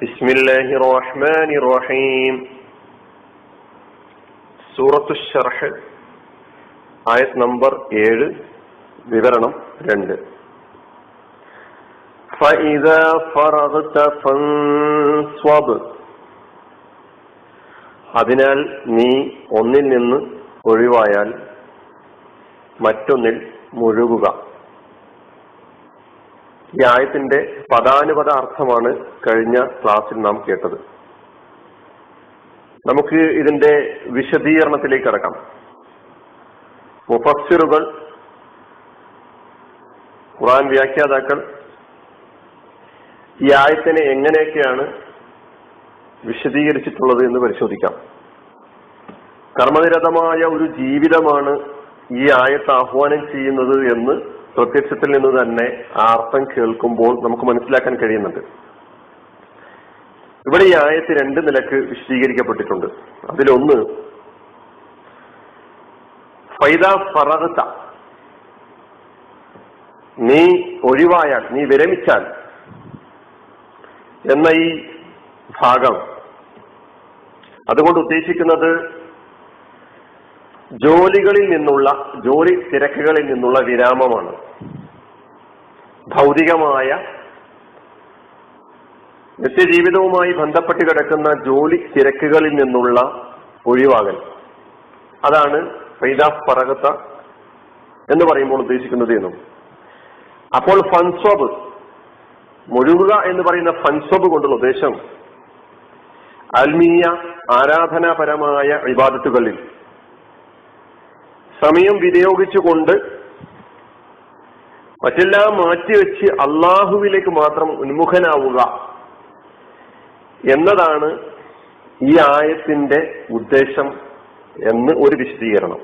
بسم الله الرحمن الرحيم സൂറത്തു ഷർഹ് ആയത് നമ്പർ ഏഴ് വിവരണം രണ്ട് فإذا فرغت فانصب അതിനാൽ നീ ഒന്നിൽ നിന്ന് ഒഴിവായാൽ മറ്റൊന്നിൽ മുഴുകുക ഈ ആയത്തിന്റെ പദാനുപത അർത്ഥമാണ് കഴിഞ്ഞ ക്ലാസ്സിൽ നാം കേട്ടത്. നമുക്ക് ഇതിന്റെ വിശദീകരണത്തിലേക്ക് കടക്കാം. മുഫസ്സിറുകൾ ഖുറാൻ വ്യാഖ്യാതാക്കൾ ഈ ആയത്തിനെ എങ്ങനെയൊക്കെയാണ് വിശദീകരിച്ചിട്ടുള്ളത് എന്ന് പരിശോധിക്കാം. കർമ്മനിരതമായ ഒരു ജീവിതമാണ് ഈ ആയത്ത് ആഹ്വാനം ചെയ്യുന്നത് എന്ന് പ്രത്യക്ഷത്തിൽ നിന്ന് തന്നെ ആ അർത്ഥം കേൾക്കുമ്പോൾ നമുക്ക് മനസ്സിലാക്കാൻ കഴിയുന്നുണ്ട്. ഇവിടെ ഈ ആയത്ത് രണ്ട് നിലയ്ക്ക് വിശദീകരിക്കപ്പെട്ടിട്ടുണ്ട്. അതിലൊന്ന് ഫൈദ ഫറഹത്ത നീ ഒഴിവായാൽ നീ വിരമിച്ചാൽ എന്ന ഈ ഭാഗം. അതുകൊണ്ട് ഉദ്ദേശിക്കുന്നത് ജോലികളിൽ നിന്നുള്ള ജോലി തിരക്കുകളിൽ നിന്നുള്ള വിരാമമാണ്. ഭൗതികമായ നിത്യജീവിതവുമായി ബന്ധപ്പെട്ട് കിടക്കുന്ന ജോലി തിരക്കുകളിൽ നിന്നുള്ള ഒഴിവാകൽ. അതാണ് ഫൈദാഫ് പറകത്ത എന്ന് പറയുമ്പോൾ ഉദ്ദേശിക്കുന്നത് എന്നും. അപ്പോൾ ഫൻസ്വബ് മുഴുകുക എന്ന് പറയുന്ന ഫൻസ്വബ് കൊണ്ടുള്ള ഉദ്ദേശം ആത്മീയ ആരാധനാപരമായ വിവാദത്തുകളിൽ സമയം വിനിയോഗിച്ചുകൊണ്ട് മറ്റെല്ലാം മാറ്റിവെച്ച് അള്ളാഹുവിലേക്ക് മാത്രം ഉന്മുഖനാവുക എന്നതാണ് ഈ ആയത്തിന്റെ ഉദ്ദേശം എന്ന് ഒരു വിശദീകരണം.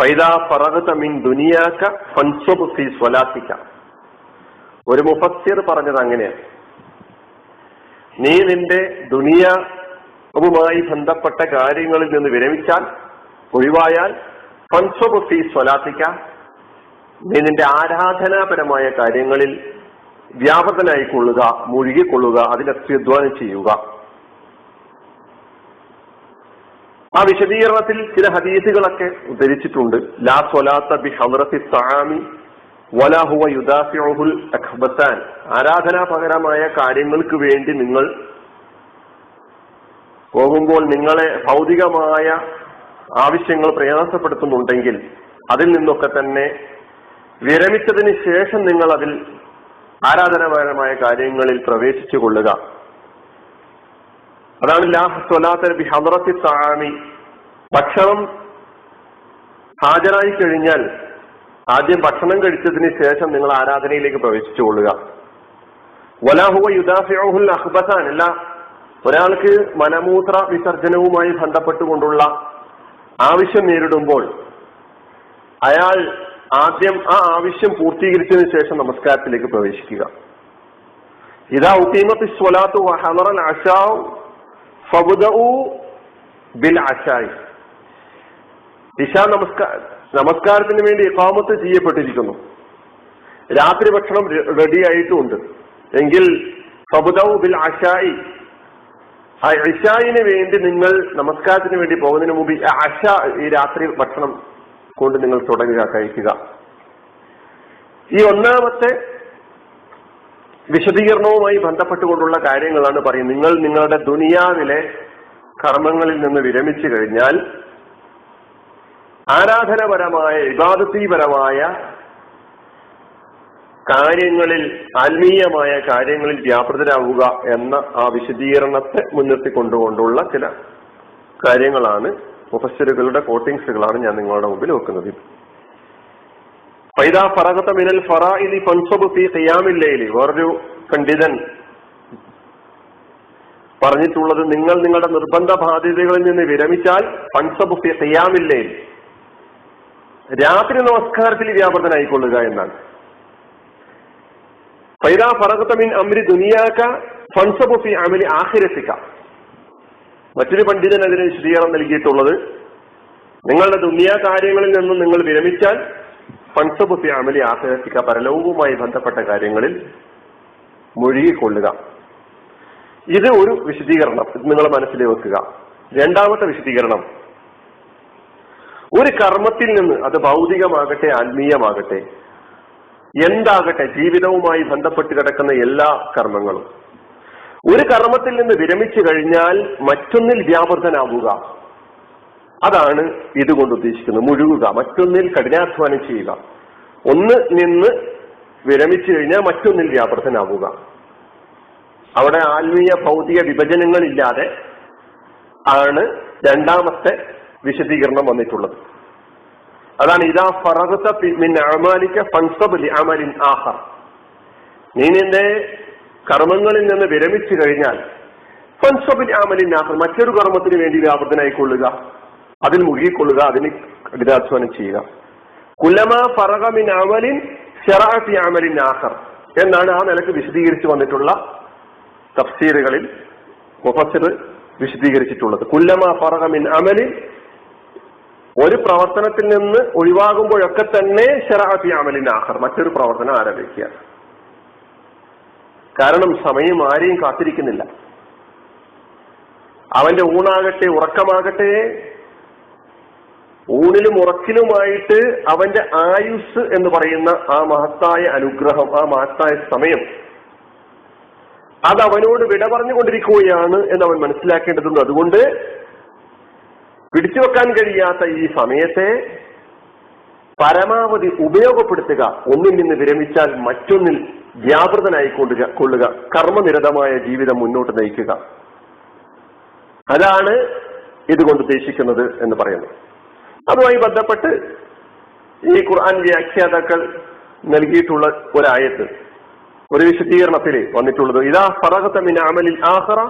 ഫൈദാ ഫറഹത മിൻ ദുനിയാക്ക ഫൻസബ് ഫി സ്വലാത്തിക്ക ഒരു മുഫസ്സിർ പറഞ്ഞത് അങ്ങനെയാണ്. നീ നിന്റെ ദുനിയാവുമായി ബന്ധപ്പെട്ട കാര്യങ്ങളിൽ നിന്ന് വിരമിച്ചാൽ ഒഴിവായാൽ ഫൻസബ് ഫി സ്വലാത്തിക്ക നീ നിന്റെ ആരാധനാപരമായ കാര്യങ്ങളിൽ വ്യാപകനായിക്കൊള്ളുക മുഴുകിക്കൊള്ളുക അതിലൊക്കെ അധ്വാനം ചെയ്യുക. ആ വിശദീകരണത്തിൽ ചില ഹദീസുകളൊക്കെ ഉദ്ധരിച്ചിട്ടുണ്ട്. ലാ സ്വലാത്ത ബി ഹദ്റത്തി സാമി വലാഹുവ യുദാഫിഹുൽ അഖ്ബത്താൻ. ആരാധനാപകരമായ കാര്യങ്ങൾക്ക് വേണ്ടി നിങ്ങൾ പോകുമ്പോൾ നിങ്ങളെ ഭൗതികമായ ആവശ്യങ്ങൾ പ്രയാസപ്പെടുത്തുന്നുണ്ടെങ്കിൽ അതിൽ നിന്നൊക്കെ തന്നെ വിരമിച്ചതിന് ശേഷം നിങ്ങൾ അതിൽ ആരാധനാപരമായ കാര്യങ്ങളിൽ പ്രവേശിച്ചു കൊള്ളുക. അതാണ് ലാഹ്വലാത്തി ഹദ്റത്തി താമി ഭക്ഷണം ഹാജരായി കഴിഞ്ഞാൽ ആദ്യം ഭക്ഷണം കഴിച്ചതിന് ശേഷം നിങ്ങൾ ആരാധനയിലേക്ക് പ്രവേശിച്ചു കൊള്ളുക. വലാഹുവ യുദാഫിയോഹുൽ അഹ്ബസാൻ അല്ല ഒരാൾക്ക് മലമൂത്ര വിസർജനവുമായി ബന്ധപ്പെട്ടുകൊണ്ടുള്ള ആവശ്യം നേരിടുമ്പോൾ അയാൾ ആദ്യം ആ ആവശ്യം പൂർത്തീകരിച്ചതിന് ശേഷം നമസ്കാരത്തിലേക്ക് പ്രവേശിക്കുക. ഇതാ ഉത്തീമത്ത് സ്വലാത്തു ഹലറൻ അഷാവ് ബിൽ അഷായി. ഇഷാ നമസ്കാര നമസ്കാരത്തിന് വേണ്ടി ഇക്കാമത്ത് ചെയ്യപ്പെട്ടിരിക്കുന്നു. രാത്രി ഭക്ഷണം റെഡി ആയിട്ടുമുണ്ട് എങ്കിൽ ഫബുദൌ ബിൽ അഷായി. ആ ഇഷായിന് വേണ്ടി നിങ്ങൾ നമസ്കാരത്തിന് വേണ്ടി പോകുന്നതിന് മുമ്പ് അഷ ഈ രാത്രി ഭക്ഷണം കൊണ്ട് നിങ്ങൾ തുടങ്ങുക കഴിക്കുക. ഈ ഒന്നാമത്തെ വിശദീകരണവുമായി ബന്ധപ്പെട്ടുകൊണ്ടുള്ള കാര്യങ്ങളാണ് പറയുന്നത്. നിങ്ങൾ നിങ്ങളുടെ ദുനിയാവിലെ കർമ്മങ്ങളിൽ നിന്ന് വിരമിച്ചു കഴിഞ്ഞാൽ ആരാധനപരമായ വിവാദത്തീപരമായ കാര്യങ്ങളിൽ ആത്മീയമായ കാര്യങ്ങളിൽ വ്യാപൃതരാവുക എന്ന ആ വിശദീകരണത്തെ മുൻനിർത്തിക്കൊണ്ടുകൊണ്ടുള്ള ചില കാര്യങ്ങളാണ് മുഫസ്സിറുകളുടെ കോട്ടിങ്സുകളാണ് ഞാൻ നിങ്ങളുടെ മുമ്പിൽ വെക്കുന്നത്. പൈതാ ഫറഹത്ത മിനൽ ഫറാഇലി ഫൻസബ് ഫി ഖിയാമില്ലയിലി വേറൊരു പണ്ഡിതൻ പറഞ്ഞിട്ടുള്ളത് നിങ്ങൾ നിങ്ങളുടെ നിർബന്ധ ബാധ്യതകളിൽ നിന്ന് വിരമിച്ചാൽ ഫൻസബ് ഫി ലൈലി. രാത്രി നമസ്കാരത്തിൽ വ്യാപൃതനായിക്കൊള്ളുക എന്നാണ്. ഫൈദാ ഫറഹത്ത മിൻ അംരി ദുനിയാക്ക ഫൻസബ് ഫി അമലി ആഖിരത്തിക്ക മറ്റൊരു പണ്ഡിതൻ അതിന് വിശദീകരണം നൽകിയിട്ടുള്ളത് നിങ്ങളുടെ ദുനിയാ കാര്യങ്ങളിൽ നിന്നും നിങ്ങൾ വിരമിച്ചാൽ ഫൺസബുഫി അമലി ആഹ്ലത്തിക്ക പരലോകവുമായി ബന്ധപ്പെട്ട കാര്യങ്ങളിൽ മുഴുകിക്കൊള്ളുക. ഇത് ഒരു വിശദീകരണം. ഇത് നിങ്ങൾ മനസ്സിൽ വെക്കുക. രണ്ടാമത്തെ വിശദീകരണം. ഒരു കർമ്മത്തിൽ നിന്ന് അത് ഭൗതികമാകട്ടെ ആത്മീയമാകട്ടെ എന്താകട്ടെ ജീവിതവുമായി ബന്ധപ്പെട്ട് കിടക്കുന്ന എല്ലാ കർമ്മങ്ങളും. ഒരു കർമ്മത്തിൽ നിന്ന് വിരമിച്ചു കഴിഞ്ഞാൽ മറ്റൊന്നിൽ വ്യാപൃതനാവുക. അതാണ് ഇതുകൊണ്ട് ഉദ്ദേശിക്കുന്നത്. മുഴുകുക മറ്റൊന്നിൽ കഠിനാധ്വാനം ചെയ്യുക. ഒന്ന് നിന്ന് വിരമിച്ചു കഴിഞ്ഞാൽ മറ്റൊന്നിൽ വ്യാപൃതനാവുക. അവിടെ ആത്മീയ ഭൗതിക വിഭജനങ്ങളില്ലാതെ ആണ് രണ്ടാമത്തെ വിശദീകരണം വന്നിട്ടുള്ളത്. അതാണ് ഇതാ ഫറഗത്ത മിൻ അമാലിക്ക ഫൻസബ് അമലിൻ ആഹർ നീ നിന്റെ കർമ്മങ്ങളിൽ നിന്ന് വിരമിച്ചു കഴിഞ്ഞാൽ ഫൻസബിൽ ആമലിൻ മറ്റൊരു കർമ്മത്തിന് വേണ്ടി വ്യാപൃതനായിക്കൊള്ളുക അതിൽ മുഴുകിക്കൊള്ളുക അതിന് കഠിനാധ്വാനം ചെയ്യുക. കുലമ ഫറഗ മിൻ അമലിൻ ഷെറാഫി അമലിൻ ആഹർ എന്നാണ് ആ നിലയ്ക്ക് വിശദീകരിച്ചു വന്നിട്ടുള്ള തഫ്സീറുകളിൽ മുഫസിർ വിശദീകരിച്ചിട്ടുള്ളത്. കുല്ലമ ഫറഗ മിൻ അമലിൻ ഒരു പ്രവർത്തനത്തിൽ നിന്ന് ഒഴിവാകുമ്പോഴൊക്കെ തന്നെ ഷെറാഫി അമലിൻ ആഹർ മറ്റൊരു പ്രവർത്തനം ആരംഭിക്കുക. കാരണം സമയം ആരെയും കാത്തിരിക്കുന്നില്ല. അവന്റെ ഊണാകട്ടെ ഉറക്കമാകട്ടെ ഊണിലും ഉറക്കിലുമായിട്ട് അവന്റെ ആയുസ് എന്ന് പറയുന്ന ആ മഹത്തായ അനുഗ്രഹം ആ മഹത്തായ സമയം അത് അവനോട് വിട പറഞ്ഞുകൊണ്ടിരിക്കുകയാണ് എന്ന് അവൻ മനസ്സിലാക്കേണ്ടതുണ്ട്. അതുകൊണ്ട് പിടിച്ചു വെക്കാൻ കഴിയാത്ത ഈ സമയത്തെ പരമാവധി ഉപയോഗപ്പെടുത്തുക. ഒന്നിൽ നിന്ന് വിരമിച്ചാൽ മറ്റൊന്നിൽ വ്യാപൃതനായി കൊള്ളുക. കർമ്മനിരതമായ ജീവിതം മുന്നോട്ട് നയിക്കുക. അതാണ് ഇതുകൊണ്ട് ഉദ്ദേശിക്കുന്നത് എന്ന് പറയുന്നു അതുമായി ബന്ധപ്പെട്ട് ഈ ഖുർആൻ വ്യാഖ്യാതാക്കൾ നൽകിയിട്ടുള്ള ഒരായത്ത് ഒരു വിശദീകരണത്തിൽ വന്നിട്ടുള്ളത്. ഇതാ ഫറഹത്ത മിൻ അമലിൽ ആഹറ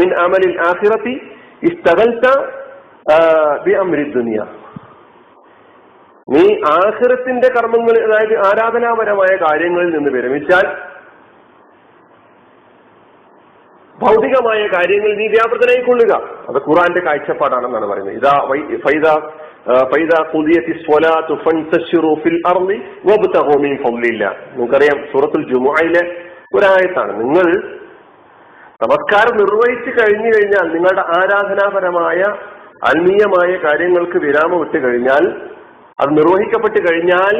മിൻ അമലിൽ ആഹിറത്തി ഇസ്തകൽത്ത ദുനിയ. നീ ആഹ്റത്തിന്റെ കർമ്മങ്ങൾ അതായത് ആരാധനാപരമായ കാര്യങ്ങളിൽ നിന്ന് വിരമിച്ചാൽ ഭൗതികമായ കാര്യങ്ങൾ നീ വ്യാപൃതനായി കൊള്ളുക അത് ഖുറാന്റെ കാഴ്ചപ്പാടാണെന്നാണ് പറയുന്നത്. ഇതാ ഫൈദ ഫൈദ പുതിയത്തി സ്വലാത്തു ഫൻതശിറു ഫിൽ അർളി ഫൗലില്ല. നമുക്കറിയാം സൂറത്തുൽ ജുമുഅയിലെ ഒരായത്താണ്. നിങ്ങൾ നമസ്കാരം നിർവഹിച്ചു കഴിഞ്ഞു കഴിഞ്ഞാൽ നിങ്ങളുടെ ആരാധനാപരമായ ആത്മീയമായ കാര്യങ്ങൾക്ക് വിരാമം ഇട്ട് കഴിഞ്ഞാൽ അത് നിർവഹിക്കപ്പെട്ട് കഴിഞ്ഞാൽ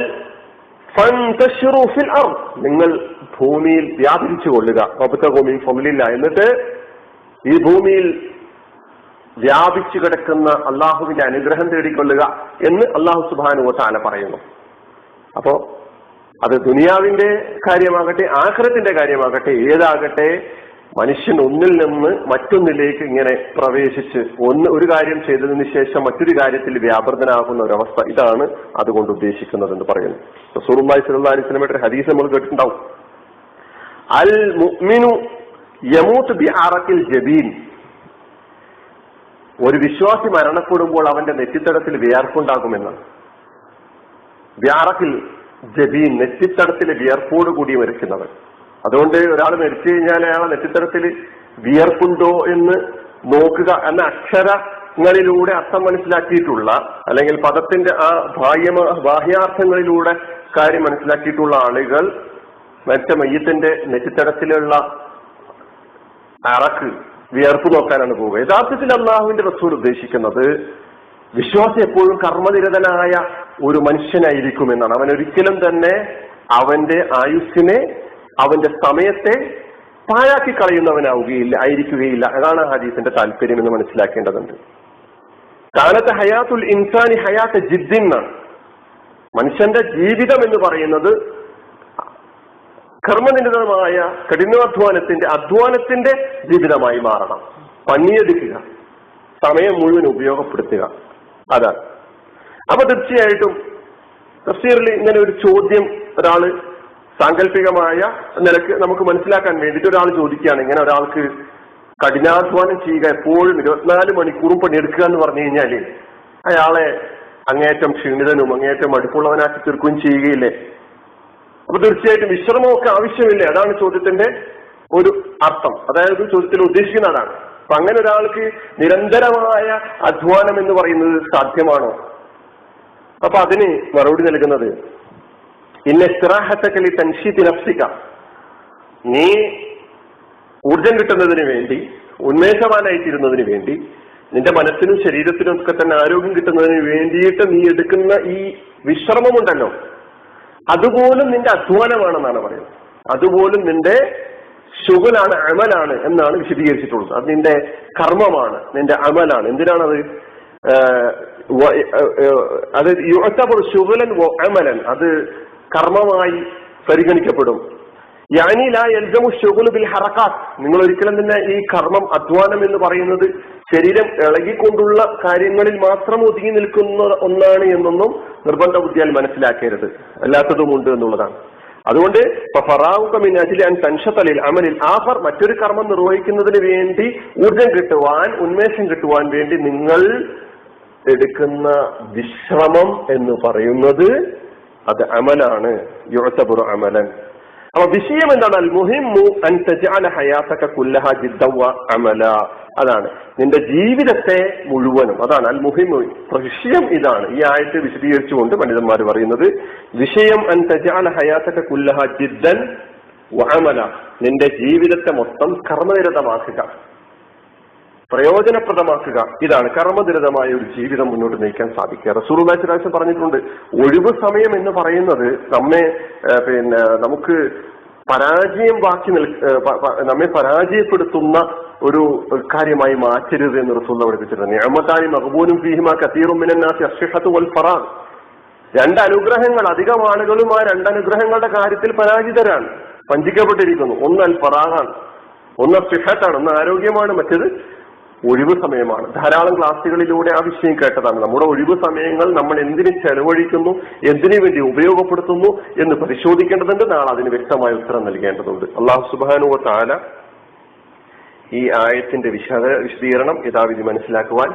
നിങ്ങൾ ഭൂമിയിൽ വ്യാപരിച്ചു കൊള്ളുക. ഭൂമി ഫമിലില്ല എന്നിട്ട് ഈ ഭൂമിയിൽ വ്യാപിച്ചു കിടക്കുന്ന അള്ളാഹുവിന്റെ അനുഗ്രഹം തേടിക്കൊള്ളുക എന്ന് അള്ളാഹു സുബാനു താല പറയുന്നു. അപ്പോ അത് ദുനിയാവിന്റെ കാര്യമാകട്ടെ ആഖിറത്തിന്റെ കാര്യമാകട്ടെ ഏതാകട്ടെ മനുഷ്യൻ ഒന്നിൽ നിന്ന് മറ്റൊന്നിലേക്ക് ഇങ്ങനെ പ്രവേശിച്ച് ഒന്ന് ഒരു കാര്യം ചെയ്തതിന് ശേഷം മറ്റൊരു കാര്യത്തിൽ വ്യാപൃതനാകുന്ന ഒരവസ്ഥ ഇതാണ് അതുകൊണ്ട് ഉദ്ദേശിക്കുന്നത് എന്ന് പറയുന്നു. റസൂലുള്ളാഹി സ്വല്ലല്ലാഹി അലൈഹി വസല്ലമയുടെ ഹദീസ് നമ്മൾ കേട്ടിട്ടുണ്ടാവും. അൽ മുഅ്മിനു യമൂത്ത് ബി ജബീൻ. ഒരു വിശ്വാസി മരണപ്പെടുമ്പോൾ അവന്റെ നെറ്റിത്തടത്തിൽ വിയർപ്പുണ്ടാകുമെന്നാണ്. വ്യാറക്കിൽ ജബീൻ നെറ്റിത്തടത്തിലെ വിയർപ്പോടുകൂടി മരിക്കുന്നവൻ. അതുകൊണ്ട് ഒരാൾ മരിച്ചു കഴിഞ്ഞാൽ അയാളെ നക്ഷത്രത്തിൽ വിയർപ്പുണ്ടോ എന്ന് നോക്കുക എന്ന അക്ഷരങ്ങളിലൂടെ അർത്ഥം മനസ്സിലാക്കിയിട്ടുള്ള അല്ലെങ്കിൽ പദത്തിന്റെ ആ ബാഹ്യ ബാഹ്യാർത്ഥങ്ങളിലൂടെ കാര്യം മനസ്സിലാക്കിയിട്ടുള്ള ആളുകൾ മരിച്ച മയ്യത്തിന്റെ നെറ്റിത്തടത്തിലുള്ള അറക്ക് വിയർപ്പ് നോക്കാനാണ് പോവുക. യഥാർത്ഥത്തിൽ അള്ളാഹുവിന്റെ റസൂൽ ഉദ്ദേശിക്കുന്നത് വിശ്വാസം എപ്പോഴും കർമ്മനിരതനായ ഒരു മനുഷ്യനായിരിക്കും എന്നാണ് അവൻ ഒരിക്കലും തന്നെ അവന്റെ ആയുസ്സിനെ അവന്റെ സമയത്തെ പാഴാക്കി കളയുന്നവനാവുകയില്ല ആയിരിക്കുകയില്ല. അതാണ് ഹദീസിന്റെ താല്പര്യം എന്ന് മനസ്സിലാക്കേണ്ടതുണ്ട്. കാലത്തെ ഹയാത്തുൽ ഇൻസാനി ഹയാത്ത് ജിദ്ദിന്നാണ് മനുഷ്യന്റെ ജീവിതം എന്ന് പറയുന്നത് കർമ്മനിരതമായ കഠിനാധ്വാനത്തിന്റെ അധ്വാനത്തിന്റെ ജീവിതമായി മാറണം. പണിയെടുക്കുക. സമയം മുഴുവൻ ഉപയോഗപ്പെടുത്തുക. അതാണ്. അപ്പൊ തീർച്ചയായിട്ടും തഫ്സീറിൽ ഇങ്ങനെ ഒരു ചോദ്യം ഒരാൾ സാങ്കല്പികമായ നിലയ്ക്ക് നമുക്ക് മനസ്സിലാക്കാൻ വേണ്ടിയിട്ട് ഒരാൾ ചോദിക്കുകയാണ്. ഇങ്ങനെ ഒരാൾക്ക് കഠിനാധ്വാനം ചെയ്യുക എപ്പോഴും ഇരുപത്തിനാല് മണിക്കൂറും പണിയെടുക്കുക എന്ന് പറഞ്ഞു കഴിഞ്ഞാൽ അയാളെ അങ്ങേറ്റം ക്ഷീണിതനും അങ്ങേറ്റം അടുപ്പുള്ളവനാക്കി തീർക്കുകയും ചെയ്യുകയില്ലേ? അപ്പൊ തീർച്ചയായിട്ടും വിശ്രമമൊക്കെ ആവശ്യമില്ലേ? അതാണ് ചോദ്യത്തിന്റെ ഒരു അർത്ഥം. അതായത് ചോദ്യത്തിൽ ഉദ്ദേശിക്കുന്ന അതാണ് അപ്പൊ അങ്ങനെ ഒരാൾക്ക് നിരന്തരമായ അധ്വാനം എന്ന് പറയുന്നത് സാധ്യമാണോ? അപ്പൊ അതിന് മറുപടി നൽകുന്നത് ഇന്ന ഇസ്തിറാഹത്തക്കലി തൻഷീത്തി നഫ്സിക്ക നീ ഊർജം കിട്ടുന്നതിന് വേണ്ടി ഉന്മേഷവാനായിത്തീരുന്നതിന് വേണ്ടി നിന്റെ മനസ്സിനും ശരീരത്തിനും ഒക്കെ തന്നെ ആരോഗ്യം കിട്ടുന്നതിന് വേണ്ടിയിട്ട് നീ എടുക്കുന്ന ഈ വിശ്രമമുണ്ടല്ലോ. അതുപോലും നിന്റെ അധ്വാനമാണെന്നാണ് പറയുന്നത്. അതുപോലും നിന്റെ ശുഗലാണ് അമലാണ് എന്നാണ് വിശദീകരിച്ചിട്ടുള്ളത്. അത് നിന്റെ കർമ്മമാണ് നിന്റെ അമലാണ്. എന്തിനാണത്? അത് യുഅത്തബർ ശുഗലൻ അമലൻ. അത് കർമ്മമായി പരിഗണിക്കപ്പെടും. യാനി ലാ യൽജമു ഷുഗുലു ബിൽ ഹറക്കാത്ത് നിങ്ങൾ ഒരിക്കലും തന്നെ ഈ കർമ്മം അധ്വാനം എന്ന് പറയുന്നത് ശരീരം ഇളകിക്കൊണ്ടുള്ള കാര്യങ്ങളിൽ മാത്രം ഒതുങ്ങി നിൽക്കുന്ന ഒന്നാണ് എന്നൊന്നും നിർബന്ധ ബുദ്ധിയാൽ മനസ്സിലാക്കരുത് അല്ലാത്തതുമുണ്ട് എന്നുള്ളതാണ്. അതുകൊണ്ട് തൻഷത്തലിൽ അമലിൽ ആഫർ മറ്റൊരു കർമ്മം നിർവഹിക്കുന്നതിന് വേണ്ടി ഊർജം കിട്ടുവാൻ ഉന്മേഷം കിട്ടുവാൻ വേണ്ടി നിങ്ങൾ എടുക്കുന്ന വിശ്രമം എന്ന് പറയുന്നത് അത് അമലാണ് യുഴത്തബുറു അമലൻ. അപ്പൊ വിഷയം എന്താണ് അൽ മുഹിമു അൻ തജഅല ഹയാതക കുല്ലഹ ജിദ്ദൻ വ അമല. അതാണ്. നിന്റെ ജീവിതത്തെ മുഴുവനും അതാണ് അൽ മുഹിമു. വിഷയം ഇതാണ്. ഈ ആയത്ത് വിശദീകരിച്ചുകൊണ്ട് പണ്ഡിതന്മാർ പറയുന്നത് വിഷയം അൻ തജാല ഹയാതക കുല്ലഹ ജിദ്ദൻ വഅമല അമല. നിന്റെ ജീവിതത്തെ മൊത്തം കർമ്മനിരതമാക്കുക. പ്രയോജനപ്രദമാക്കുക. ഇതാണ് കർമ്മനിരതമായ ഒരു ജീവിതം മുന്നോട്ട് നയിക്കാൻ സാധിക്കുക. റസൂർ പ്രാവശ്യം പറഞ്ഞിട്ടുണ്ട് ഒഴിവ് സമയം എന്ന് പറയുന്നത് നമ്മെ പിന്നെ നമുക്ക് പരാജയം ബാക്കി നിൽ നമ്മെ പരാജയപ്പെടുത്തുന്ന ഒരു കാര്യമായി മാറ്റരുത് എന്ന് റസൂൽ പഠിപ്പിച്ചിട്ടുണ്ട്. നിയമത്തായി മഹബൂനും ഫീഹിമ കത്തീറും മിനന്നാസി അഷിഹത്ത് വൽ ഫറാഖ് രണ്ട് അനുഗ്രഹങ്ങൾ അധികം ആളുകളും ആ രണ്ടനുഗ്രഹങ്ങളുടെ കാര്യത്തിൽ പരാജിതരാണ് വഞ്ചിക്കപ്പെട്ടിരിക്കുന്നു. ഒന്ന് അൽ ഫറാഹാണ് ഒന്ന് സിഹത്താണ് ഒന്ന് ആരോഗ്യമാണ് മറ്റത് ഒഴിവ് സമയമാണ്. ധാരാളം ക്ലാസ്സുകളിലൂടെ ആ വിഷയം കേട്ടതാണ്. നമ്മുടെ ഒഴിവ് സമയങ്ങൾ നമ്മൾ എന്തിനു ചെലവഴിക്കുന്നു എന്തിനു വേണ്ടി ഉപയോഗപ്പെടുത്തുന്നു എന്ന് പരിശോധിക്കേണ്ടതുണ്ട്. നാളെ അതിന് വ്യക്തമായ ഉത്തരം നൽകേണ്ടതുണ്ട്. അള്ളാഹു സുബാനുവ താല ഈ ആയത്തിന്റെ വിശദ വിശദീകരണം യഥാവിധി മനസ്സിലാക്കുവാൻ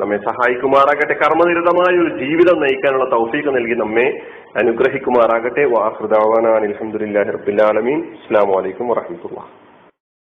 നമ്മെ സഹായിക്കുമാറാകട്ടെ. കർമ്മനിരതമായ ഒരു ജീവിതം നയിക്കാനുള്ള തൗഫീഖ് നൽകി നമ്മെ അനുഗ്രഹിക്കുമാറാകട്ടെ. വാഹൃദാവാന അലഹമുല്ലാ ഹർബുല്ലാലമീൻ അസ്സാം വലൈക്കും വാഹമത്തുള്ള